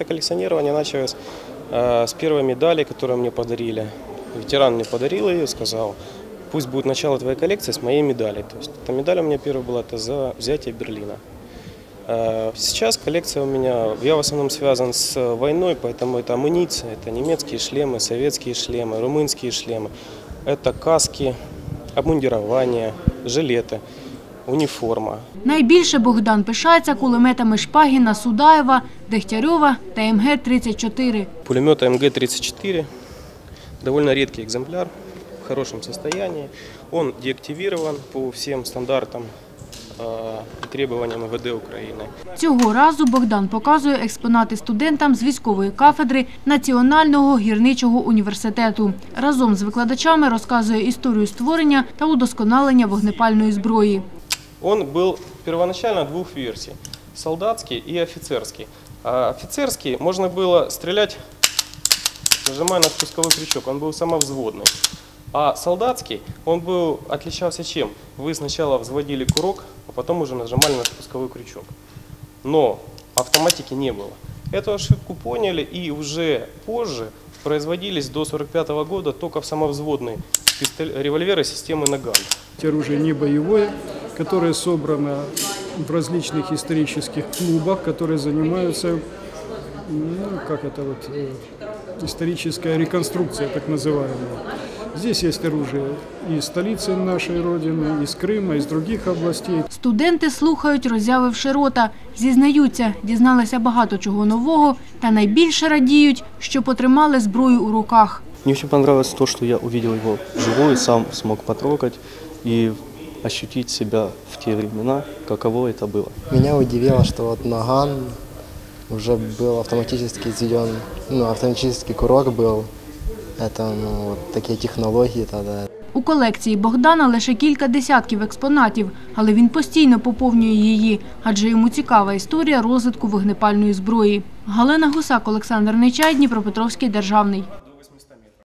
это коллекционирование началось э, с первой медали, которую мне подарили. Ветеран мне подарил ее, сказал, пусть будет начало твоей коллекции с моей медали. То есть эта медаль у меня первая была это за взятие Берлина. Э, Сейчас коллекция у меня, я в основном связан с войной, поэтому это амуниция, это немецкие шлемы, советские шлемы, румынские шлемы, это каски, обмундирование, жилеты, униформа. Найбільше Богдан пишається кулеметами Шпагіна, Судаєва, Дегтярьова та МГ-34. Пулемет МГ-34, довольно редкий экземпляр, в хорошем состоянии. Он деактивирован по всем стандартам э, и требованиям МВД Украины. Цього разу Богдан показує експонати студентам з військової кафедри Національного гірничого університету. Разом з викладачами розказує історію створення та удосконалення вогнепальної зброї. Он был первоначально двух версий – солдатский и офицерский. А офицерский можно было стрелять, нажимая на спусковой крючок, он был самовзводный. А солдатский, он был, отличался чем? Вы сначала взводили курок, а потом уже нажимали на спусковой крючок. Но автоматики не было. Эту ошибку поняли и уже позже производились до 1945 года только в самовзводные револьверы системы «Наган». Оружие не боевое, которое собрано в различных исторических клубах, которые занимаются, ну, как это вот, э, историческая реконструкция, так называемая. Здесь есть оружие и из столицы нашей Родины, из Крыма, из других областей. Студенти слухають, роззявивши рота. Зізнаються, дізналися багато чого нового та найбільше радіють, що потримали зброю у руках. Мне очень понравилось то, что я увидел его живой, сам смог потрогать и ощутить себя в те времена, каково это было. Меня удивило, что вот Наган уже был автоматически введен, ну, автоматический курок был. Это, ну, вот такие технологии тогда. У колекції Богдана лише кілька десятків експонатів, але він постійно поповнює її, адже йому цікава історія розвитку вогнепальної зброї. Галина Гусак, Олександр Нечай, Дніпропетровський державний.